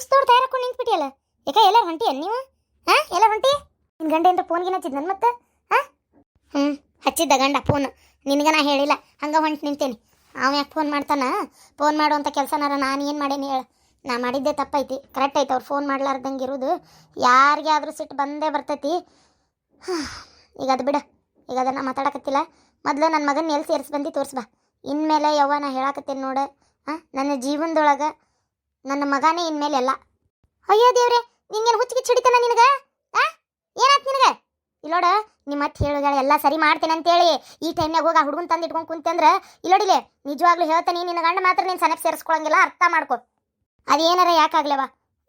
ಇಷ್ಟು ತೋರ್ ತಯಾರು ಹಾಕೊಂಡು ನಿಂತ್ಬಿಟ್ಟಿಯಲ್ಲ? ಯಾಕ ಎಲ್ಲ ಹೊಂಟಿಯ ನೀವು? ಹಾ ಎಲ್ಲ ಹೊಂಟಿ? ನಿನ್ ಗಂಡ ಫೋನ್ ಫೋನ್ಗಿನ ಹಚ್ಚಿದ್ ನನ್ ಮತ್ತೆ? ಹಾ? ಹಚ್ಚಿದ್ದ ಗಂಡ ಫೋನ್ ನಿನಗ ನಾ ಹೇಳಿಲ್ಲ. ಹಂಗ ಹೊಂಟು ನಿಂತೇನಿ. ಅವ ಯಾಕೆ ಫೋನ್ ಮಾಡ್ತಾನ? ಫೋನ್ ಮಾಡುವಂಥ ಕೆಲಸನಾರ ನಾನು ಏನು ಮಾಡೇನಿ ಹೇಳು? ನಾ ಮಾಡಿದ್ದೆ ತಪ್ಪೈತಿ. ಕರೆಕ್ಟ್ ಐತೆ, ಅವ್ರು ಫೋನ್ ಮಾಡ್ಲಾರ್ದಂಗೆ ಇರೋದು. ಯಾರಿಗೆ ಆದರೂ ಸಿಟ್ಟು ಬಂದೇ ಬರ್ತೈತಿ. ಈಗ ಅದು ಬಿಡ. ಈಗ ಅದನ್ನು ಮಾತಾಡಕತ್ತಿಲ್ಲ. ಮೊದಲು ನನ್ನ ಮಗನ ಎಲ್ಲಿ ಸೇರಿಸಿ ಬಂದು ತೋರಿಸ್ಬಾ ಇನ್ಮೇಲೆ ಯವ್ವ ನಾ ಹೇಳಾಕತ್ತೇನೆ ನೋಡು. ಹಾಂ, ನನ್ನ ಜೀವನದೊಳಗೆ ನನ್ನ ಮಗನೇ ಇನ್ಮೇಲೆ ಎಲ್ಲ ಅಯ್ಯೋ ದೇವ್ರೆ, ನಿಂಗೇನು ಹುಚ್ಚಿಗೆ ಹಿಡಿತಾನ ನಿನಗೆ? ಆ? ಏನಾಯ್ತು ನಿನಗೆ? ಇಲ್ಲೋಡ, ನಿಮ್ಮ ಮತ್ತೆ ಹೇಳುಗಳ ಎಲ್ಲ ಸರಿ ಮಾಡ್ತೇನೆ ಅಂತೇಳಿ. ಈ ಟೈಮ್ನಾಗ ಹೋಗಿ ಆ ಹುಡುಗನ ತಂದು ಇಟ್ಕೊಂಡು ಕುಂತಂದ್ರೆ ಇಲ್ಲೋಡಿಲೆ, ನಿಜವಾಗ್ಲೂ ಹೇಳ್ತಾನೆ, ನಿನ್ನ ಗಂಡ ಮಾತ್ರ ನೀನು ಸನಕ್ ಸೇರಿಸ್ಕೊಳಂಗಿಲ್ಲ, ಅರ್ಥ ಮಾಡ್ಕೊ. ಅದೇನಾರ ಯಾಕಾಗ್ಲೇವ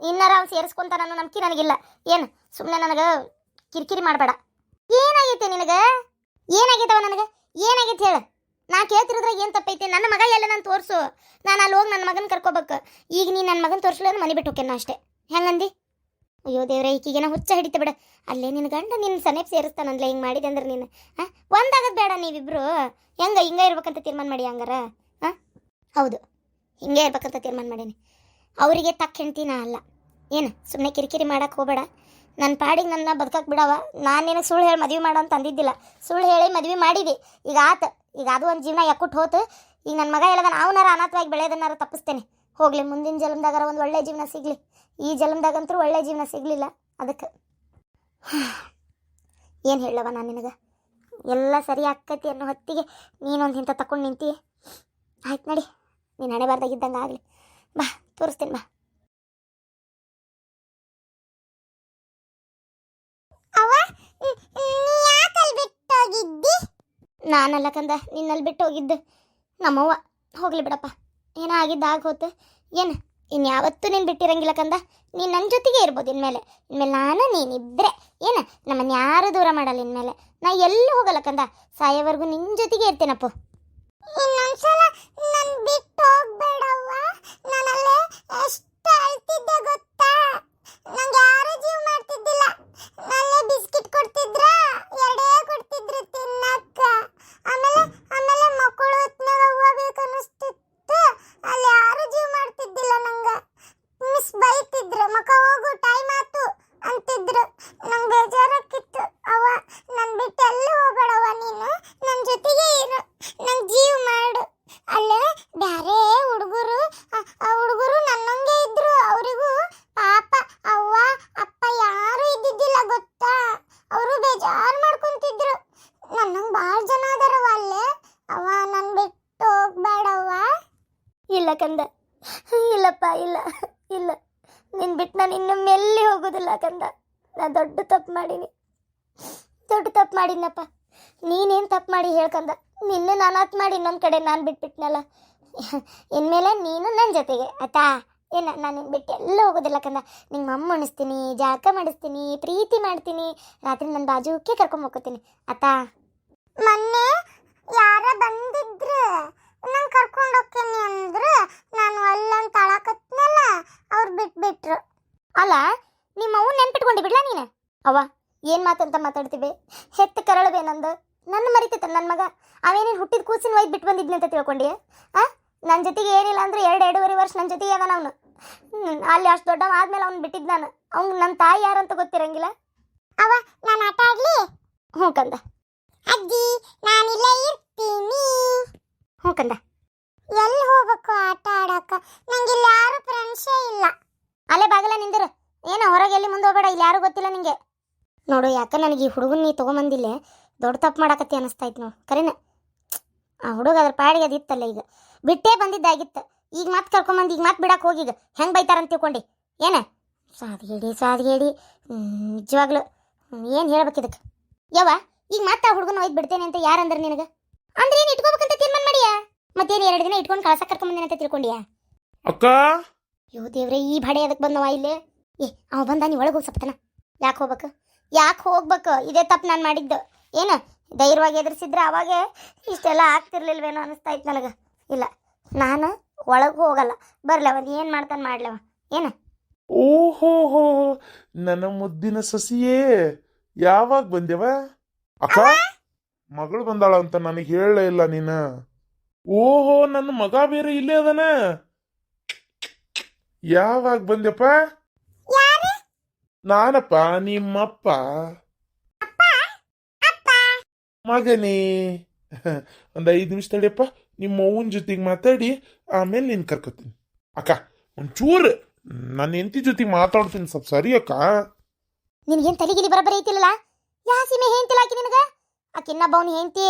ಇನ್ನಾರ ಅವ್ನು ಸೇರಿಸ್ಕೊಂತಾನ ಅನ್ನೋ ನಂಬಿಕೆ ನನಗಿಲ್ಲ. ಏನು ಸುಮ್ಮನೆ ನನಗೆ ಕಿರಿಕಿರಿ ಮಾಡಬೇಡ. ಏನಾಗೈತೆ ನಿನಗೆ? ಏನಾಗೈತವ ನನಗೆ? ಏನಾಗೈತೆ ಹೇಳು? ನಾ ಕೇಳ್ತಿರೋದ್ರಾಗ ಏನು ತಪ್ಪೈತೆ? ನನ್ನ ಮಗ ಎಲ್ಲ ನಾನು ತೋರಿಸು. ನಾನು ಅಲ್ಲಿ ಹೋಗಿ ನನ್ನ ಮಗನ ಕರ್ಕೋಬೇಕು. ಈಗ ನೀನು ನನ್ನ ಮಗನ ತೋರಿಸ್ಲಿಲ್ಲ ಮನೆ ಬಿಟ್ಟು ಹೋಗ್ಯಾನ ಅಷ್ಟೇ. ಹೆಂಗಂದಿ? ಅಯ್ಯೋ ದೇವ್ರೆ, ಈಕಿಗೇನ ಹುಚ್ಚ ಹಿಡಿತ ಬಿಡ. ಅಲ್ಲೇ ನಿನ್ನ ಗಂಡ ನಿನ್ನ ಸನೇಪ್ ಸೇರಿಸ್ತಾನಂದ್ಲೆ ಹಿಂಗೆ ಮಾಡಿದೆ ಅಂದ್ರೆ ನೀನು ಹಾಂ ಒಂದಾಗದ್ ಬೇಡ ನೀವಿಬ್ರು. ಹೆಂಗೆ, ಹಿಂಗೆ ಇರ್ಬೇಕಂತ ತೀರ್ಮಾನ ಮಾಡಿ ಹಂಗಾರ ಹಾಂ ಹೌದು, ಹಿಂಗೆ ಇರ್ಬೇಕಂತ ತೀರ್ಮಾನ ಮಾಡೀನಿ. ಅವರಿಗೆ ತಕ್ಕ ಹೆಂಡ್ತಿ ನಾ ಅಲ್ಲ. ಏನು ಸುಮ್ಮನೆ ಕಿರಿಕಿರಿ ಮಾಡಕ್ಕೆ ಹೋಗಬೇಡ. ನನ್ನ ಪಾಡಿಗೆ ನನ್ನ ಬದುಕಕ್ಕೆ ಬಿಡವ. ನಾನು ಸುಳ್ಳು ಹೇಳಿ ಮದುವೆ ಮಾಡೋ ಅಂತ ಅಂದಿದ್ದಿಲ್ಲ. ಸುಳ್ಳು ಹೇಳಿ ಮದುವೆ ಮಾಡಿದಿ. ಈಗ ಆತ ಈಗ ಅದು ಒಂದು ಜೀವನ ಯಾಕುಟ್ ಹೋತು, ಈಗ ನನ್ನ ಮಗ ಹೇಳದ ಅವನಾರ ಅನಾಥವಾಗಿ ಬೆಳೆಯೋದನ್ನಾರ ತಪ್ಪಿಸ್ತೇನೆ. ಹೋಗಲಿ, ಮುಂದಿನ ಜನ್ಮದಾಗಾರ ಒಂದು ಒಳ್ಳೆ ಜೀವನ ಸಿಗಲಿ. ಈ ಜನ್ಮದಾಗಂತೂ ಒಳ್ಳೆ ಜೀವನ ಸಿಗಲಿಲ್ಲ ಅದಕ್ಕೆ. ಏನು ಹೇಳವ ನಾನು ನಿನಗೆ? ಎಲ್ಲ ಸರಿ ಆಕ್ಕತಿ ಅನ್ನೋ ಹೊತ್ತಿಗೆ ನೀನೊಂದು ಇಂಥ ತಕೊಂಡು ನಿಂತಿ ಆಯ್ತು ನಡಿ, ನೀನು ಹಣೆ ಬಾರ್ದಾಗಿದ್ದಂಗೆ ಆಗಲಿ. ಬಾ, ತೋರಿಸ್ತೀನಿ, ಬಾ. ಅವ ನಾನಲ್ಲ ಕಂದ ನಿನ್ನಲ್ಲಿ ಬಿಟ್ಟು ಹೋಗಿದ್ದು. ನಮ್ಮವ್ವ, ಹೋಗ್ಲಿ ಬಿಡಪ್ಪ. ಏನೋ ಆಗಿದ್ದ ಆಗ ಹೋತು ಏನು ಇನ್ಯಾವತ್ತೂ ನೀನು ಬಿಟ್ಟಿರಂಗಿಲ್ಲ ಕಂದ? ನೀನು ನನ್ನ ಜೊತೆಗೆ ಇರ್ಬೋದು ಇನ್ಮೇಲೆ. ಇನ್ಮೇಲೆ ನಾನು ನೀನಿಬ್ಬರೇ ಏನು ನಮ್ಮನ್ನು ಯಾರು ದೂರ ಮಾಡಲ್ಲ ಇನ್ಮೇಲೆ. ನಾ ಎಲ್ಲೂ ಹೋಗಲ್ಲ ಕಂದ. ಸಾಯೋವರೆಗೂ ನಿನ್ನ ಜೊತೆಗೆ ಇರ್ತೇನಪ್ಪ. ಇನ್ನೊಂದ್ಸಲ ನನ್ ಬಿಟ್ಟು ಹೋಗ್ಬೇಡವ್ವ. ನಾನಲ್ಲೇ ಎಷ್ಟು ಅಳ್ತಿದ್ದೆ ಗೊತ್ತಾ ನಂಗೆ ಯಾರು ಜೀವ ಮಾಡ್ತಿದ್ದಿಲ್ಲ ನಲ್ಲೇ ಬಿಸ್ಕಿಟ್ ಕೊಡ್ತಿದ್ರ ಎರಡೇ ಕೊಡ್ತಿದ್ರು ತಿನ್ನಕ್ಕ ಆಮೇಲೆ ಆಮೇಲೆ ಮಕ್ಕಳು ಹೊತ್ನಾಗ ಹೋಗ್ಬೇಕು ಅನಿಸ್ತಿತ್ತು ಅಲ್ಲಿ ಯಾರು ಜೀವ ಮಾಡ್ತಿದ್ದಿಲ್ಲ ನಂಗ ಮಿಸ್ ಬೈತಿದ್ರು ಮಕ್ಕ ಹೋಗು ಟೈಮ್ ಆತು ಅಂತಿದ್ರು ನಂಗೆ ಬೇಜಾರಾಕಿತ್ತು ಅವ್ವ ನನ್ ಬಿಟ್ಟು ಎಲ್ಲೂ ಹೋಗ್ಬೇಡವ್ವ ನೀನು ನನ್ನ ಜೊತೆಗೆ ಇರು ನಂಗೆ ಜೀವ ಮಾಡು ಅಲ್ಲೇ ಬ್ಯಾರೆ ಹುಡುಗರು ಆ ಹುಡುಗರು ನನ್ನಂಗೆ ಇದ್ರು ಅವರಿಗೂ ಪಾಪ ಅವ್ವ ಅಪ್ಪ ಯಾರು ಇದ್ದಿದ್ದಿಲ್ಲ ಗೊತ್ತಾ ಅವರು ಬೇಜಾರು ಮಾಡ್ಕೊಂತಿದ್ರು ನನ್ನಂಗೆ ಭಾಳ ಜನ ಅದಾರವ ಅಲ್ಲೇ ಅವ್ವ ನನ್ ಬಿಟ್ಟು ಹೋಗ್ಬೇಡವ್ವ ಇಲ್ಲ ಕಂದ ಇಲ್ಲಪ್ಪ ಇಲ್ಲ ಇಲ್ಲ, ನಿನ್ ಬಿಟ್ಟು ನಾನು ಇನ್ನೊಮ್ಮೆ ಎಲ್ಲಿ ಹೋಗೋದಿಲ್ಲ ಕಂದ ನಾ ದೊಡ್ಡ ತಪ್ಪು ಮಾಡೀನಿ. ದೊಡ್ಡ ತಪ್ಪು ಮಾಡಿದ್ನಪ್ಪ. ನೀನೇನು ತಪ್ಪು ಮಾಡಿ ಹೇಳ್ಕಂದ ನಿನ್ನೆ ನಾನು ಹತ್ತು ಮಾಡಿ ಇನ್ನೊಂದು ಕಡೆ ನಾನು ಬಿಟ್ಬಿಟ್ನಲ್ಲ. ಇನ್ಮೇಲೆ ನೀನು ನನ್ನ ಜೊತೆಗೆ, ಆಯ್ತಾ? ಏನ, ನಾನು ನಿನ್ನ ಬಿಟ್ಟು ಎಲ್ಲ ಹೋಗೋದಿಲ್ಲ ಕಂದ. ನಿಂಗೆ ಮಮ್ಮ ಉಣಿಸ್ತೀನಿ ಜಾಕ ಮಾಡಿಸ್ತೀನಿ, ಪ್ರೀತಿ ಮಾಡ್ತೀನಿ. ರಾತ್ರಿ ನನ್ನ ಬಾಜುಕ್ಕೆ ಕರ್ಕೊಂಡು ಹೋಗ್ತೀನಿ ಆತಾ ಮೊನ್ನೆ ಯಾರ ಬಂದಿದ್ರು ನಂಗೆ ಕರ್ಕೊಂಡು ಹೋಗ್ತೀನಿ ಅಂದ್ರು ನಾನು ಅಲ್ಲಂತ ಅಳಕತ್ನಲ್ಲ ಅವ್ರು ಬಿಟ್ಬಿಟ್ರು ಅಲ್ಲ ನಿಮ್ಮ ಅವ್ನ ನೆನ್ಪಿಟ್ಕೊಂಡಿ ಬಿಡ್ಲಾ ಅವ್ವ ಏನು ಮಾತಂತ ಮಾತಾಡ್ತೀವಿ? ಹೆತ್ತ ಕರಳವೇನಂದ ನಂದು ನನ್ನ ಮರಿತೈತೆ ನನ್ನ ಮಗ? ಅವೇನೇನು ಹುಟ್ಟಿದ ಕೂಸಿನ ಒಯ್ದು ಬಿಟ್ಟು ಬಂದಿದ್ನಿ ಅಂತ ತಿಳ್ಕೊಂಡಿ ಆ? ನನ್ನ ಜೊತೆಗೆ ಏನಿಲ್ಲ ಅಂದ್ರೆ ಎರಡು ಎರಡೂವರೆ ವರ್ಷ ನನ್ನ ಜೊತೆಗೆ ಅದಾನ ಅವನು. ಅಲ್ಲಿ ಅಷ್ಟು ದೊಡ್ಡವ ಆದ್ಮೇಲೆ ಅವ್ನು ಬಿಟ್ಟಿದ್ದು ನಾನು ಅವ್ನು ನನ್ನ ತಾಯಿ ಯಾರಂತ ಗೊತ್ತಿರಂಗಿಲ್ಲ? ಅವ ನಾನು ಆಟ ಆಡ್ಲಿ? ಹ್ಞೂ ಕಂದ. ಅಜ್ಜಿ ನಾನಿಲ್ಲ ಇರ್ತೀನಿ. ಹ್ಞೂ ಕಂದ. ಎಲ್ಲಿ ಹೋಗ್ಬೇಕು ಆಟ ಆಡಕ್ಕ? ನಂಗೆ ಇಲ್ಲಿ ಯಾರು ಫ್ರೆಂಡ್ಸೇ ಇಲ್ಲ. ಅಲ್ಲೇ ಬಾಗಲ ನಿಂದಿರು. ಏನೋ ಹೊರಗೆ ಎಲ್ಲಿ ಮುಂದೆ ಹೋಗಬೇಡ ಇಲ್ಲಿ ಯಾರು ಗೊತ್ತಿಲ್ಲ ನಿಂಗೆ. ನೋಡು ಯಾಕೆ ನನಗೆ ಈ ಹುಡುಗನ ನೀ ತೊಗೊಂಬಂದಿಲ್ಲ? ದೊಡ್ಡ ತಪ್ಪು ಮಾಡಕತ್ತಿ ಅನಿಸ್ತಾಯ್ತು ನೋಡು. ಕರೆನ? ಆ ಹುಡುಗ ಅದ್ರ ಪಾಡಿಗೆ ಅದು ಇತ್ತಲ್ಲ ಈಗ. ಬಿಟ್ಟೇ ಬಂದಿದ್ದಾಗಿತ್ತು. ಈಗ ಮತ್ತೆ ಕರ್ಕೊಂಬಂದು ಈಗ ಮತ್ತೆ ಬಿಡಕ್ಕೆ ಹೋಗೀಗ ಹೆಂಗೆ ಬೈತಾರಂತ ತಿಳ್ಕೊಂಡು. ಏನ? ಸಾದ್ಗೇಡಿ ಸಾದ್ಗೇಡಿ ನಿಜವಾಗ್ಲು. ಏನು ಹೇಳ್ಬೇಕು ಇದಕ್ಕೆ ಯವ್ವ ಈಗ ಮತ್ತೆ ಆ ಹುಡುಗನ ಒಯ್ದು ಬಿಡ್ತೇನೆ ಅಂತ ಯಾರಂದ್ರೆ ನಿನಗೆ? ಅಂದ್ರೆ ಏನು ಇಟ್ಕೋಬೇಕಂತ ತೀರ್ಮಾನ ಮಾಡಿಯಾ? ಮತ್ತೇನು ಎರಡು ದಿನ ಇಟ್ಕೊಂಡು ಕಳ್ಸಕ್ಕೆ ಕರ್ಕೊಂಬಂದೇನೆ ಅಂತ ತಿಳ್ಕೊಂಡಿಯಾ? ಅಕ್ಕ? ಯೋ ದೇವ್ರೆ ಈ ಭಾಡೆ ಅದಕ್ಕೆ ಬಂದವ ಇಲ್ಲೇ? ಏ ಅವ ಬಂದ ನೀ ಒಳಗೆ ಹೋಗಿ ಸಪ್ತನ ಯಾಕೆ ಹೋಗ್ಬೇಕು? ಯಾಕೆ ಹೋಗ್ಬೇಕು? ಇದೇ ತಪ್ಪು ನಾನು ಮಾಡಿದ್ದು. ಏನು? ಧೈರ್ಯವಾಗಿ ಎದುರಿಸಿದ್ರೆ ಅವಾಗೆ ಇಷ್ಟೆಲ್ಲ ಆಗ್ತಿರ್ಲಿಲ್ವೇನೋ ಅನಿಸ್ತಾ ಇತ್ತು ನನಗೆ. ಇಲ್ಲ ನಾನು ಒಳಗೆ ಹೋಗಲ್ಲ. ಬರ್ಲವ ಏನು ಮಾಡ್ತಾನೆ ಮಾಡ್ಲವ. ಏನು? ಓಹೋ ಹೋ ನನ್ನ ಮುದ್ದಿನ ಸಸಿಯೇ ಯಾವಾಗ ಬಂದ್ಯವ ಅಕ್ಕ ಮಗಳು ಬಂದಾಳ ಅಂತ ನನಗೆ ಹೇಳಲೇ ಇಲ್ಲ ನೀನ. ಓಹೋ ನನ್ನ ಮಗ ಬೇರೆ ಇಲ್ಲೇ ಅದನ. ಯಾವಾಗ ಬಂದ್ಯಪ್ಪ? ನಾನಪ್ಪ ನಿಮ್ಮಪ್ಪ. ಮಗನೇ. ಒಂದ್ ಐದು ನಿಮಿಷ ತಡಿಯಪ್ಪ ನಿಮ್ಮ ಅವ್ವನ ಜೊತೆಗೆ ಮಾತಾಡಿ ಆಮೇಲೆ ನಿನ್ ಕರ್ಕೊತೀನಿ. ಅಕ್ಕ ಒಂಚೂರು ನನ್ನ ಹೆಂಡತಿ ಜೊತೆಗೆ ಮಾತಾಡ್ತೀನಿ ಸ್ವಲ್ಪ ಸರಿ ಅಕ್ಕ. ನಿನ್ಗೇನ್ ತಲೆಗಿಲಿ ಬರಬರಿ ಐತಿಲ್ಲ ಯಾ ಸೀಮೆ ಹೆಂಡತಿ ಹಾಕಿ ನಿನಗ? ಆಕಿನ್ನ ಬೌನಿ ಹೆಂಡತಿ.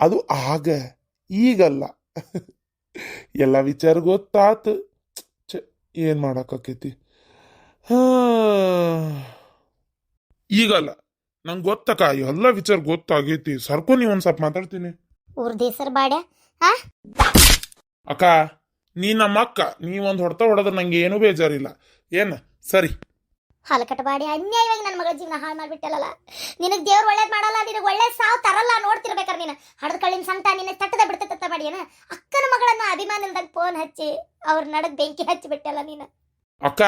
ಅದು ಆಗ ಈಗಲ್ಲ. ಎಲ್ಲ ವಿಚಾರ ಗೊತ್ತಾತು. ಛೆ, ಏನ್ ಮಾಡಕ್ಕಾಕೈತಿ ಈಗಲ್ಲ. ನಂಗೆ ಗೊತ್ತಕ್ಕ ಎಲ್ಲ ವಿಚಾರ ಗೊತ್ತಾಗೈತಿ. ಸರ್ಕು ನೀ ಒಂದ್ ಸ್ವಲ್ಪ ಮಾತಾಡ್ತೀನಿ. ಊರ್ ದೇಸರ್ ಅಕ್ಕ ನೀ ನಮ್ಮ ಅಕ್ಕ ನೀ ಒಂದ್ ಹೊಡ್ತ ಹೊಡೆದ್ರೆ ನಂಗೆ ಏನೂ ಬೇಜಾರಿಲ್ಲ. ಏನ? ಸರಿ. ಹಾಲಕಟ್ಟ ಬಾಡಿ ಅನ್ಯಾಯವಾಗಿ ನನ್ನ ಮಗಳ ಜೀವನ ಹಾಳು ಮಾಡ್ಬಿಟ್ಟಲ್ಲ ನಿನಗೆ ದೇವ್ರು ಒಳ್ಳೇದ್ ಮಾಡಲ್ಲ ನಿನಗೆ ಒಳ್ಳೆ ಸಾವು ತರಲ್ಲ ನೋಡ್ತಿರ್ಬೇಕಾರೆ ನೀನು. ಹಡದ ಕಳ್ಳಿನ ಸಂತ ನಿನ್ನ ತಟ್ಟದ ಬಿಡ್ತತ್ತ ಮಾಡಿ ಏನ? ಅಕ್ಕನ ಮಗಳನ್ನ ಅಭಿಮಾನ ಇಲ್ದಾಗ ಫೋನ್ ಹಚ್ಚಿ ಅವ್ರ ನಡಕ್ ಬೆಂಕಿ ಹಚ್ಚಿ ಬಿಟ್ಟಲ್ಲ ನೀನು. ಅಕ್ಕ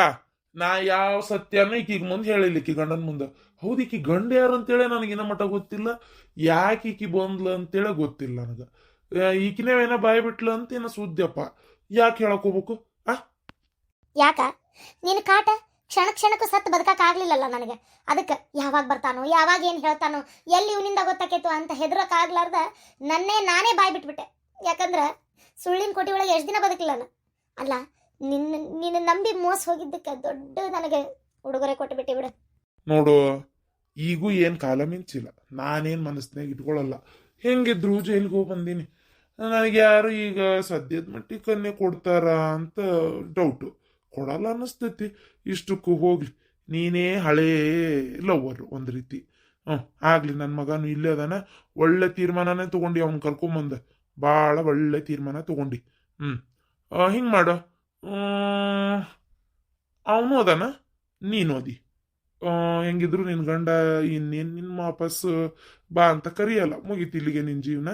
ನಾ ಯಾವ ಸತ್ಯನ ಈಕಿಗೆ ಮುಂದೆ ಹೇಳಿಲ್ಲ ಈಕಿ ಗಂಡನ ಮುಂದೆ. ಹೌದು, ಈಕಿ ಗಂಡ ಯಾರು ಅಂತೇಳಿ ನನಗಿನ ಮಟ್ಟ ಗೊತ್ತಿಲ್ಲ. ಯಾಕೆ ಈಕಿ ಬಂದ್ಲ ಅಂತೇಳಿ ಗೊತ್ತಿಲ್ಲ ನನಗೆ. ಈಕಿನೇ ಬಾಯಿ ಬಿಟ್ಲ ಅಂತ ಏನೋ ಸುದ್ದಿಯಪ್ಪ. ಯಾಕೆ ಹೇಳಕ್ ಹೋಗ್ಬೇಕು? ಯಾಕ? ನಿನ್ನ ಕಾಟ ಕ್ಷಣ ಕ್ಷಣಕ್ಕೂ ಸತ್ತು ಬದುಕಕ್ ಆಗ್ಲಿಲ್ಲಲ್ಲ ನನಗೆ. ಅದಕ್ಕೆ ಯಾವಾಗ ಬರ್ತಾನೋ, ಯಾವಾಗ ಏನು ಹೇಳ್ತಾನೋ, ಎಲ್ಲಿ ಇವನಿಂದ ಗೊತ್ತಾಕೇತು ಅಂತ ಹೆದರಕ್ಕಾಗ್ಲಾರ್ದ ನನ್ನೇ ನಾನೇ ಬಾಯಿ ಬಿಟ್ಬಿಟ್ಟೆ. ಯಾಕಂದ್ರ ಸುಳ್ಳಿನ ಕೋಟಿ ಒಳಗೆ ಎಷ್ಟು ದಿನ ಬದುಕಿಲ್ಲ ನಾನು? ಅಲ್ಲ ನಿನ್ನ ನಿನ್ನ ನಂಬಿ ಮೋಸ ಹೋಗಿದ್ದಕ್ಕೆ ದೊಡ್ಡ ನನಗೆ ಉಡುಗೊರೆ ಕೊಟ್ಟು ಬಿಟ್ಟಿ ಬಿಡು. ನೋಡು, ಈಗೂ ಏನು ಕಾಲ ಮಿಂಚಿಲ್ಲ. ನಾನೇನು ಮನಸ್ಸಿನಾಗ ಇಟ್ಕೊಳ್ಳಲ್ಲ. ಹೆಂಗಿದ್ರು ಜೈಲಿಗೆ ಹೋಗಿ ಬಂದೀನಿ. ನನಗೆ ಯಾರು ಈಗ ಸದ್ಯದ ಮಟ್ಟಿಗೆ ಕನ್ನೆ ಕೊಡ್ತಾರ ಅಂತ ಡೌಟು ಕೊಡಲ್ಲ ಅನ್ನಿಸ್ತೈತಿ ಇಷ್ಟಕ್ಕೂ ಹೋಗ್ಲಿ. ನೀನೇ ಹಳೇ ಲವ್ವರು ಒಂದು ರೀತಿ. ಹ್ಞೂ ಆಗಲಿ ನನ್ನ ಮಗನು ಇಲ್ಲೇ ಅದಾನ. ಒಳ್ಳೆ ತೀರ್ಮಾನನೇ ತಗೊಂಡು ಅವ್ನು ಕರ್ಕೊಂಬಂದ. ಭಾಳ ಒಳ್ಳೆ ತೀರ್ಮಾನ ತಗೊಂಡು. ಹ್ಞೂ ಹಿಂಗೆ ಮಾಡು. ಅವನು ಅದಾನ ನೀನು ಓದಿ. ಹೆಂಗಿದ್ರು ನಿನ್ನ ಗಂಡ ಇನ್ನೇನು ನಿನ್ನ ವಾಪಸ್ ಬಾ ಅಂತ ಕರಿಯಲ್ಲ. ಮುಗೀತು ಇಲ್ಲಿಗೆ ನಿನ್ನ ಜೀವನ.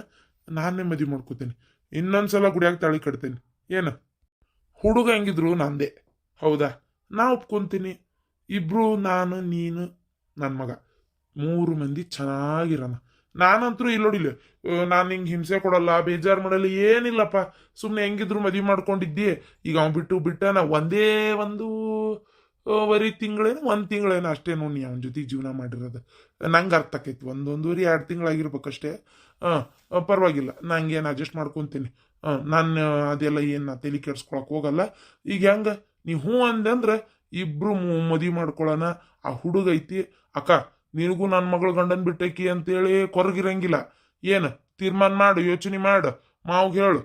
ನಾನೇ ಮದುವೆ ಮಾಡ್ಕೋತೇನೆ. ಇನ್ನೊಂದ್ಸಲ ಗುಡಿಯಾಗ ತಾಳಿ ಕಟ್ತೇನೆ. ಏನು? ಹುಡುಗ ಹೆಂಗಿದ್ರು ನಂದೇ. ಹೌದಾ? ನಾ ಒಪ್ಕೊಂತೀನಿ. ಇಬ್ರು, ನಾನು, ನೀನು ನನ್ನ ಮಗ. ಮೂರು ಮಂದಿ ಚೆನ್ನಾಗಿರೋಣ. ನಾನಂತರೂ ಇಲ್ಲೋಡಿಲ್ಲ ನಾನು ಹಿಂಗೆ ಹಿಂಸೆ ಕೊಡಲ್ಲ, ಬೇಜಾರು ಮಾಡಲ್ಲ, ಏನಿಲ್ಲಪ್ಪ. ಸುಮ್ಮನೆ ಹೆಂಗಿದ್ರು ಮದುವೆ ಮಾಡ್ಕೊಂಡಿದ್ದಿ. ಈಗ ಅವ್ನು ಬಿಟ್ಟು ಬಿಟ್ಟ ನಾ ಒಂದೇ ಒಂದು ವರಿ ತಿಂಗಳೇನು, ಒಂದು ತಿಂಗಳೇನು ಅಷ್ಟೇ ನೋಡಿ ಅವನ ಜೊತೆ ಜೀವನ ಮಾಡಿರೋದು. ನಂಗೆ ಅರ್ಥ ಆಕೈತಿ, ಒಂದೊಂದುವರೆ ಎರಡು ತಿಂಗಳಾಗಿರ್ಬೇಕಷ್ಟೇ. ಹಾಂ ಪರವಾಗಿಲ್ಲ ನಂಗೇನು ಅಡ್ಜಸ್ಟ್ ಮಾಡ್ಕೊತೀನಿ. ಹಾಂ, ನಾನು ಅದೆಲ್ಲ ಏನು ತಲೆ ಕೆಡ್ಸ್ಕೊಳಕ್ಕೆ ಹೋಗಲ್ಲ. ಈಗ ಹೆಂಗೆ ನೀವು ಹ್ಞೂ ಅಂದೆ ಅಂದ್ರೆ ಇಬ್ಬರು ಮದುವೆ ಮಾಡ್ಕೊಳ್ಳೋಣ ಆ ಹುಡುಗ ಐತಿ ಅಕ್ಕ ನಿನಗೂ ನನ್ನ ಮಗಳು ಗಂಡನ್ ಬಿಟ್ಟಕಿ ಅಂತೇಳಿ ಕೊರಗಿರಂಗಿಲ್ಲ. ಏನು, ತೀರ್ಮಾನ ಮಾಡು, ಯೋಚನೆ ಮಾಡು. ಮಾವ್ಗೆ ಹೇಳು.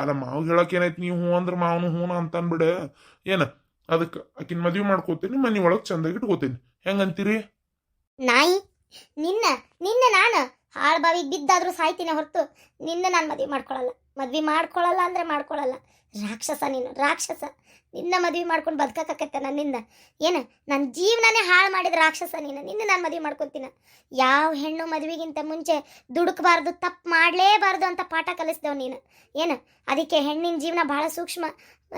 ಅಲ್ಲ ಮಾವ್ಗೆ ಹೇಳಕ್ಕೆ ಏನೈತಿ ನೀವು ಹ್ಞೂ ಅಂದ್ರೆ ಮಾವನು ಹ್ಞೂ ಅಂತ ಅನ್ಬಿಡ ಏನು ಅದಕ್ಕೆ ಆಕಿನ ಮದುವೆ ಮಾಡ್ಕೋತೀನಿ, ಮನೆ ಒಳಗೆ ಚಂದಾಗಿ ಇಟ್ಕೋತೀನಿ. ಹೆಂಗಂತೀರಿ? ನಾಯಿ, ನಿನ್ನ ನಿನ್ನ ನಾನು ಹಾಳು ಬಾವಿಗೆ ಬಿದ್ದಾದ್ರೂ ಸಾಯ್ತೀನಿ ಹೊರತು, ನಿನ್ನ ನಾನು ಮದುವೆ ಮಾಡ್ಕೊಳ್ಳಲ್ಲ ಮದ್ವೆ ಮಾಡ್ಕೊಳ್ಳಲ್ಲ ಅಂದ್ರೆ ಮಾಡ್ಕೊಳ್ಳಲ್ಲ ರಾಕ್ಷಸ ನೀನು, ರಾಕ್ಷಸ. ನಿನ್ನ ಮದುವೆ ಮಾಡ್ಕೊಂಡು ಬದುಕಕ್ಕೆ ನನ್ನಿಂದ. ಏನು? ನನ್ನ ಜೀವನನೇ ಹಾಳು ಮಾಡಿದ ರಾಕ್ಷಸ ನೀನು. ನಿನ್ನ ನಾನು ಮದುವೆ ಮಾಡ್ಕೊತೀನಿ. ಯಾವ ಹೆಣ್ಣು ಮದುವೆಗಿಂತ ಮುಂಚೆ ದುಡುಕಬಾರ್ದು, ತಪ್ಪು ಮಾಡಲೇಬಾರ್ದು ಅಂತ ಪಾಠ ಕಲಿಸ್ದವ್ ನೀನು. ಏನು? ಅದಕ್ಕೆ ಹೆಣ್ಣಿನ ಜೀವನ ಭಾಳ ಸೂಕ್ಷ್ಮ,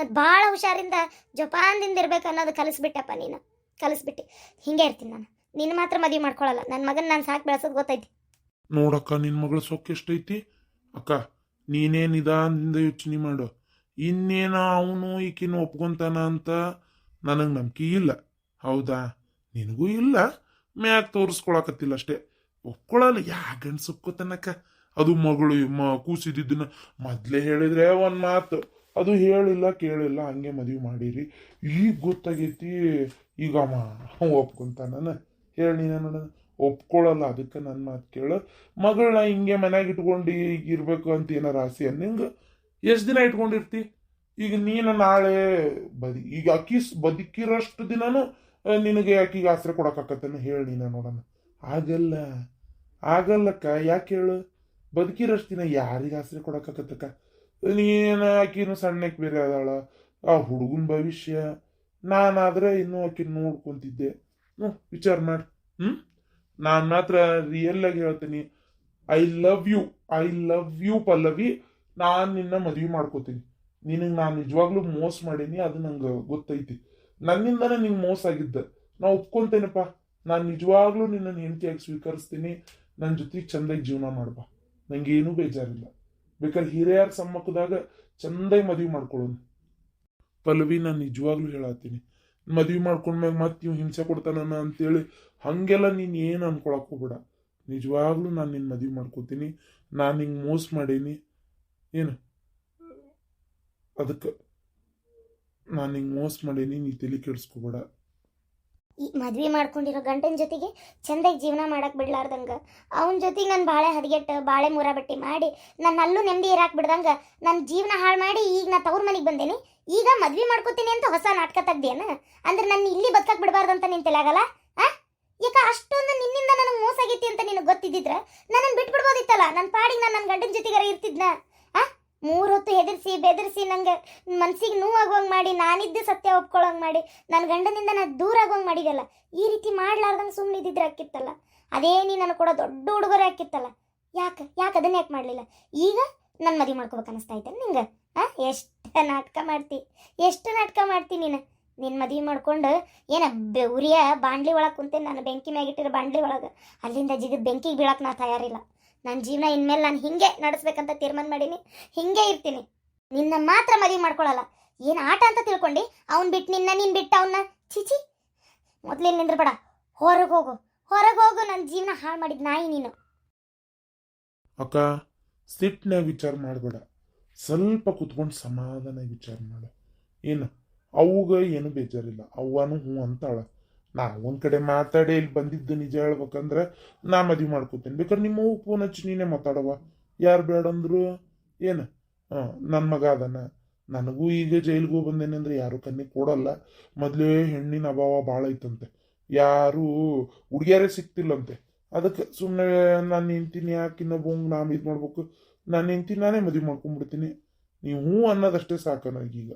ಭಾಳ ಹುಷಾರಿಂದ ಜೋಪಾನದಿಂದ ಇರ್ಬೇಕು ಅನ್ನೋದು ಕಲಿಸ್ಬಿಟ್ಟಪ್ಪ ನೀನು. ಕಲಿಸ್ಬಿಟ್ಟು. ಹಿಂಗೆ ಇರ್ತೀನಿ ನಾನು. ನಿನ್ನ ಮಾತ್ರ ಮದುವೆ ಮಾಡ್ಕೊಳ್ಳಲ್ಲ ನನ್ನ ಮಗನ ನಾನು ಸಾಕು ಬೆಳೆಸೋದು ಗೊತ್ತೈತಿ. ನೋಡಕ್ಕ ನಿನ್ನ ಮಗಳ ಸೊಕ್ಕ ಎಷ್ಟೈತಿ? ಅಕ್ಕ ನೀನೇ ನಿಧಾನದಿಂದ ಯೋಚನೆ ಮಾಡು. ಇನ್ನೇನೋ ಅವನು ಈಕಿನ ಒಪ್ಕೊಂತಾನ ಅಂತ ನನಗೆ ನಂಬಿಕೆ ಇಲ್ಲ. ಹೌದಾ? ನಿನಗೂ ಇಲ್ಲ. ಮ್ಯಾಕ್ ತೋರಿಸ್ಕೊಳಕತ್ತಿಲ್ಲ ಅಷ್ಟೇ. ಒಪ್ಕೊಳ್ಳಲ್ಲ ಯಾ ಗಂಡ್ಸ್ ತನಕ ಅದು ಮಗಳು ಮ ಕೂಸಿದ್ದನ್ನ ಮೊದ್ಲೇ ಹೇಳಿದ್ರೆ ಒಂದು ಮಾತು. ಅದು ಹೇಳಿಲ್ಲ, ಕೇಳಿಲ್ಲ, ಹಂಗೆ ಮದುವೆ ಮಾಡಿರಿ. ಈಗ ಗೊತ್ತಾಗೈತಿ. ಈಗ ಅಮ್ಮ ಒಪ್ಕೊಂತಾನ ಹೇಳಿ ನೀನ ಒಪ್ಕೊಳ್ಳಲ್ಲ ಅದಕ್ಕೆ ನನ್ನ ಮಾತು ಕೇಳು. ಮಗಳನ್ನ ಹಿಂಗೆ ಮನ್ಯಾಗ ಇಟ್ಕೊಂಡು ಈಗ ಇರಬೇಕು ಅಂತ ಏನಾರ ಆಸೆ ನಿಂಗೆ? ಎಷ್ಟು ದಿನ ಇಟ್ಕೊಂಡಿರ್ತಿ? ಈಗ ನೀನು ನಾಳೆ ಬದಿ, ಈಗ ಅಕ್ಕಿ ಬದುಕಿರೋಷ್ಟು ದಿನನೂ ನಿನಗೆ ಆಕಿಗೆ ಆಸರೆ ಕೊಡಕ್ಕಾಕತ್ತೇನೆ ಹೇಳಿ ನೀನು ನೋಡೋಣ. ಆಗಲ್ಲ, ಆಗಲ್ಲಕ್ಕ, ಯಾಕೆ ಹೇಳು? ಬದುಕಿರೋಷ್ಟು ದಿನ ಯಾರಿಗೆ ಆಸರೆ ಕೊಡೋಕ್ಕಾಗತ್ತಕ್ಕ ನೀನು ಆಕಿನೂ ಸಣ್ಣಕ್ಕೆ ಬೇರೆ ಅದಾಳ, ಆ ಹುಡುಗನ ಭವಿಷ್ಯ. ನಾನಾದ್ರೆ ಇನ್ನೂ ಆಕಿನ ನೋಡ್ಕೊತಿದ್ದೆ. ಹ್ಞೂ ವಿಚಾರ ಮಾಡಿ. ಹ್ಞೂ ನಾನು ಮಾತ್ರ ರಿಯಲ್ ಆಗಿ ಹೇಳ್ತೀನಿ. I love you I love you Pallavi. ನಾನು ನಿನ್ನ ಮದುವೆ ಮಾಡ್ಕೋತೀನಿ. ನಿನಗೆ ನಾನು ನಿಜವಾಗ್ಲೂ ಮೋಸ ಮಾಡೀನಿ, ಅದು ನಂಗೆ ಗೊತ್ತೈತಿ. ನನ್ನಿಂದನೇ ನಿಂಗೆ ಮೋಸ ಆಗಿದ್ದ. ನಾ ಒಪ್ಕೊಂತೇನಪ್ಪ. ನಾನು ನಿಜವಾಗ್ಲೂ ನಿನ್ನ ಹೆಂಡತಿಯಾಗಿ ಸ್ವೀಕರಿಸ್ತೀನಿ. ನನ್ನ ಜೊತೆಗೆ ಚಂದಾಗಿ ಜೀವನ ಮಾಡ್ಬಾ. ಏನೂ ಬೇಜಾರಿಲ್ಲ. ಬೇಕಾದ್ರೆ ಹಿರಿಯರ ಸಮ್ಮಕ್ಕದಾಗ ಚಂದಾಗಿ ಮದುವೆ ಮಾಡ್ಕೊಳ್ಳೋನು ಪಲ್ಲವಿ, ನಾನು ನಿಜವಾಗ್ಲೂ ಹೇಳತ್ತೀನಿ. ಮದ್ವೆ ಮಾಡ್ಕೊಂಡ್ಮ್ಯಾಗ ಮತ್ತೆ ಇವ್ ಹಿಂಸೆ ಕೊಡ್ತಾನ ಅಂತೇಳಿ ಹಾಗೆಲ್ಲ ನೀನು ಏನು ಅನ್ಕೊಳಕ್ ಹೋಗ್ಬೇಡ ನಿಜವಾಗ್ಲೂ ನಾನು ನಿನ್ನ ಮದ್ವೆ ಮಾಡ್ಕೋತೀನಿ, ನಾನು ಹಿಂಗೆ ಮೋಸ ಮಾಡೀನಿ. ಏನು? ಅದಕ್ಕೆ ನಾನು ಹಿಂಗೆ ಮೋಸ ಮಾಡೀನಿ, ನೀ ತಲೆ ಕೆಡಿಸ್ಕೋಬೇಡ. ಈ ಮದ್ವೆ ಮಾಡ್ಕೊಂಡಿರೋ ಗಂಡನ ಜೊತೆಗೆ ಚಂದಾಗಿ ಜೀವನ ಮಾಡಕ್ ಬಿಡ್ಲಾರ್ದಂಗ. ಅವನ ಜೊತೆಗೆ ನಾನು ಬಾಳೆ ಹದಗೆಟ್ಟು, ಬಾಳೆ ಮೂರ ಬಟ್ಟಿ ಮಾಡಿ ನನ್ನ ಅಲ್ಲೂ ನೆಮ್ಮದಿ ಇರಾಕ್ ಬಿಡ್ದಂಗ ನನ್ನ ಜೀವನ ಹಾಳು ಮಾಡಿ ಈಗ ನಾ ತವ್ರ ಮನೆಗೆ ಬಂದೇನಿ. ಈಗ ಮದ್ವೆ ಮಾಡ್ಕೋತೀನಿ ಅಂತ ಹೊಸ ನಾಟಕ ತೆಗ್ದೇನ? ಅಂದ್ರೆ ನನ್ನ ಇಲ್ಲಿ ಬದುಕಕ್ ಬಿಡಬಾರ್ದಂತ ನಿನ್ ತಲೆಯಾಗಲ್ಲ? ಆ? ಯಾಕ ಅಷ್ಟೊಂದು ನಿನ್ನಿಂದ ನನಗೆ ಮೋಸ ಆಗೈತಿ ಅಂತ ನಿನಗೆ ಗೊತ್ತಿದ್ದಿದ್ರ? ನನ್ನನ್ನು ಬಿಟ್ಬಿಡ್ಬೋದಿತ್ತಲ್ಲ? ನನ್ನ ಪಾಡಿಗೆ ನಾನು ನನ್ನ ಗಂಡನ ಜೊತೆಗಾರ ಇರ್ತಿದ್ನ? ಆ? ಮೂರ್ ಹೊತ್ತು ಹೆದರ್ಸಿ, ಬೆದರ್ಸಿ ನಂಗೆ ಮನ್ಸಿಗೆ ನೋವಾಗುವಂಗೆ ಮಾಡಿ, ನಾನಿದ್ದೆ ಸತ್ಯ ಒಪ್ಕೊಳ್ಳೋಂಗೆ ಮಾಡಿ ನನ್ನ ಗಂಡನಿಂದ ನಾನು ದೂರ ಆಗುವಂಗೆ ಮಾಡಿದಲ್ಲ, ಈ ರೀತಿ ಮಾಡ್ಲಾರ್ದಂಗೆ ಸುಮ್ಮನೆ ಇದ್ದಿದ್ರೆ ಹಾಕಿತ್ತಲ್ಲ, ಅದೇ ನೀ ನನಗೆ ಕೂಡ ದೊಡ್ಡ ಉಡುಗೊರೆ ಹಾಕಿತ್ತಲ್ಲ, ಯಾಕೆ ಯಾಕೆ ಅದನ್ನ ಯಾಕೆ ಮಾಡಲಿಲ್ಲ? ಈಗ ನನ್ನ ಮದುವೆ ಮಾಡ್ಕೋಬೇಕು ಅನಿಸ್ತಾ ಐತೆ ನಿಂಗೆ ಹಾಂ ಎಷ್ಟು ನಾಟಕ ಮಾಡ್ತಿ, ಎಷ್ಟು ನಾಟಕ ಮಾಡ್ತಿ ನೀನು? ನಿನ್ನ ಮದುವೆ ಮಾಡ್ಕೊಂಡು ಏನ ಉರಿಯ ಬಾಂಡ್ಲಿ ಒಳಗೆ ಕುಂತೇನೆ ನಾನು ಬೆಂಕಿ ಮ್ಯಾಗಿಟ್ಟಿರೋ ಬಾಂಡ್ಲಿ ಒಳಗೆ, ಅಲ್ಲಿಂದ ಜಿಗಿದ್ ಬೆಂಕಿಗೆ ಬೀಳಕ್ಕೆ ನಾ ತಯಾರಿಲ್ಲ. ನನ್ನ ಜೀವನ ಇನ್ಮೇಲೆ ನಾನು ಹಿಂಗೆ ನಡೆಸ್ಬೇಕಂತ ತೀರ್ಮಾನ ಮಾಡೀನಿ, ಹಿಂಗೆ ಇರ್ತೀನಿ. ನಿನ್ನ ಮಾತ್ರ ಮದುವೆ ಮಾಡ್ಕೊಳ್ಳಲ್ಲ ಏನು ಆಟ ಅಂತ ತಿಳ್ಕೊಂಡು, ಅವ್ನು ಬಿಟ್ಟು ನಿನ್ನ, ನೀನು ಬಿಟ್ಟು ಅವನ್ನ ಚಿಚಿ ಮೊದಲೇ ನಿಂದ್ರಬೇಡ. ಹೊರಗೆ ಹೋಗು. ಹೊರಗೆ ಹೋಗು ನನ್ನ ಜೀವನ ಹಾಳು ಮಾಡಿದ ನಾಯಿ ನೀನು. ಅಕ್ಕ, ಸಿಟ್ನ ವಿಚಾರ ಮಾಡಬೇಡ. ಸ್ವಲ್ಪ ಕುತ್ಕೊಂಡು ಸಮಾಧಾನ ವಿಚಾರ ಮಾಡು. ಏನು? ಅವಾಗ ಏನು ಬೇಜಾರಿಲ್ಲ. ಅವ್ವನು ಹ್ಞೂ ಅಂತಾಳ ನಾ ಒಂದ್ ಕಡೆ ಮಾತಾಡಿ ಇಲ್ಲಿ ಬಂದಿದ್ದು ನಿಜ ಹೇಳ್ಬೇಕಂದ್ರೆ ನಾ ಮದ್ವೆ ಮಾಡ್ಕೋತೀನಿ. ಬೇಕಾದ್ರೆ ನಿಮ್ಮ ಫೋನ್ ಹಚ್ಚಿ ನೀನೇ ಮಾತಾಡವ. ಯಾರು ಬೇಡಂದ್ರು ಏನು? ಹಾಂ ನನ್ನ ಮಗ ಅದನ್ನ ನನಗೂ ಈಗ ಜೈಲಿಗೆ ಬಂದೇನೆ ಅಂದ್ರೆ ಯಾರು ಕನ್ನಿ ಕೊಡಲ್ಲ. ಮೊದಲೇ ಹೆಣ್ಣಿನ ಅಭಾವ ಭಾಳ ಐತಂತೆ. ಯಾರು ಹುಡುಗಿಯರೇ ಸಿಕ್ತಿಲ್ಲಂತೆ. ಅದಕ್ಕೆ ಸುಮ್ಮನೆ ನಾನು ನಿಂತೀನಿ ಯಾಕೆ ಇನ್ನೊಬ್ಬಂಗೆ ನಾನು ಇದು ಮಾಡ್ಬೇಕು? ನಾನು ನಿಂತೀನಿ ನಾನೇ ಮದುವೆ ಮಾಡ್ಕೊಂಡ್ಬಿಡ್ತೀನಿ ನೀವು ಹ್ಞೂ ಅನ್ನೋದಷ್ಟೇ ಸಾಕು ನನಗೀಗ